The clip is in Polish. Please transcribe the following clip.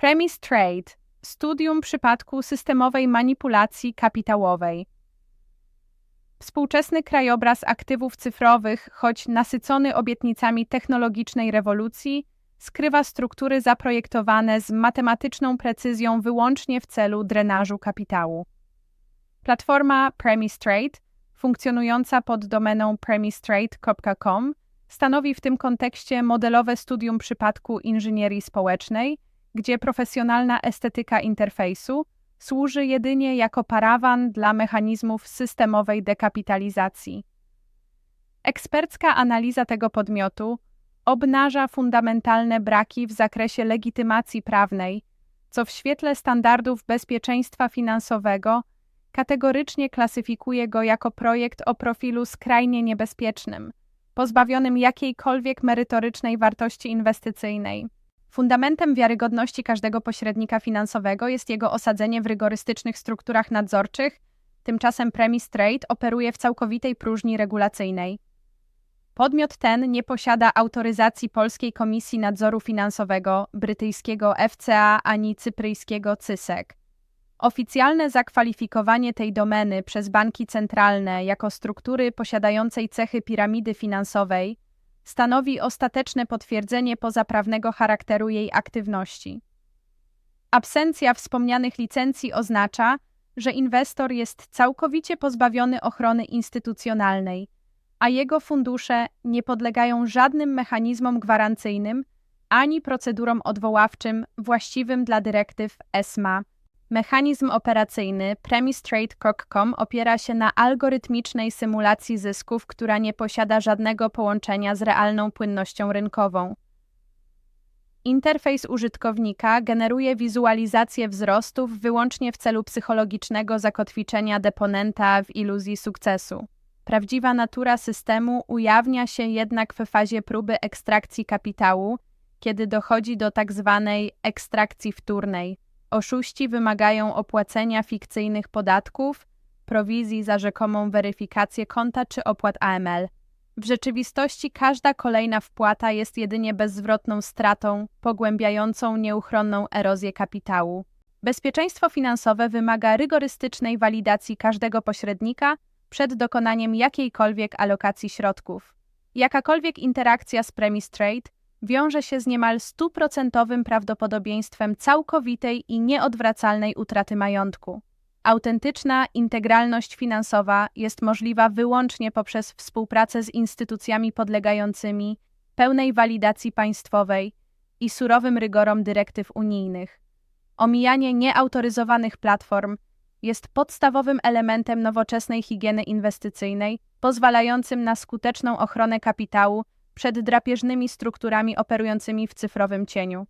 Premise Trade studium przypadku systemowej manipulacji kapitałowej. Współczesny krajobraz aktywów cyfrowych, choć nasycony obietnicami technologicznej rewolucji, skrywa struktury zaprojektowane z matematyczną precyzją wyłącznie w celu drenażu kapitału. Platforma Premise Trade, funkcjonująca pod domeną premistrade.com, stanowi w tym kontekście modelowe studium przypadku inżynierii społecznej, gdzie profesjonalna estetyka interfejsu służy jedynie jako parawan dla mechanizmów systemowej dekapitalizacji. Ekspercka analiza tego podmiotu obnaża fundamentalne braki w zakresie legitymacji prawnej, co w świetle standardów bezpieczeństwa finansowego kategorycznie klasyfikuje go jako projekt o profilu skrajnie niebezpiecznym, pozbawionym jakiejkolwiek merytorycznej wartości inwestycyjnej. Fundamentem wiarygodności każdego pośrednika finansowego jest jego osadzenie w rygorystycznych strukturach nadzorczych, tymczasem Premise Trade operuje w całkowitej próżni regulacyjnej. Podmiot ten nie posiada autoryzacji Polskiej Komisji Nadzoru Finansowego, brytyjskiego FCA ani cypryjskiego CYSEC. Oficjalne zakwalifikowanie tej domeny przez banki centralne jako struktury posiadającej cechy piramidy finansowej stanowi ostateczne potwierdzenie pozaprawnego charakteru jej aktywności. Absencja wspomnianych licencji oznacza, że inwestor jest całkowicie pozbawiony ochrony instytucjonalnej, a jego fundusze nie podlegają żadnym mechanizmom gwarancyjnym ani procedurom odwoławczym właściwym dla dyrektyw ESMA. Mechanizm operacyjny Premistrade.com opiera się na algorytmicznej symulacji zysków, która nie posiada żadnego połączenia z realną płynnością rynkową. Interfejs użytkownika generuje wizualizację wzrostów wyłącznie w celu psychologicznego zakotwiczenia deponenta w iluzji sukcesu. Prawdziwa natura systemu ujawnia się jednak w fazie próby ekstrakcji kapitału, kiedy dochodzi do tzw. Tak ekstrakcji wtórnej. Oszuści wymagają opłacenia fikcyjnych podatków, prowizji za rzekomą weryfikację konta czy opłat AML. W rzeczywistości każda kolejna wpłata jest jedynie bezzwrotną stratą, pogłębiającą nieuchronną erozję kapitału. Bezpieczeństwo finansowe wymaga rygorystycznej walidacji każdego pośrednika przed dokonaniem jakiejkolwiek alokacji środków. Jakakolwiek interakcja z premise trade wiąże się z niemal stuprocentowym prawdopodobieństwem całkowitej i nieodwracalnej utraty majątku. Autentyczna integralność finansowa jest możliwa wyłącznie poprzez współpracę z instytucjami podlegającymi pełnej walidacji państwowej i surowym rygorom dyrektyw unijnych. Omijanie nieautoryzowanych platform jest podstawowym elementem nowoczesnej higieny inwestycyjnej, pozwalającym na skuteczną ochronę kapitału przed drapieżnymi strukturami operującymi w cyfrowym cieniu.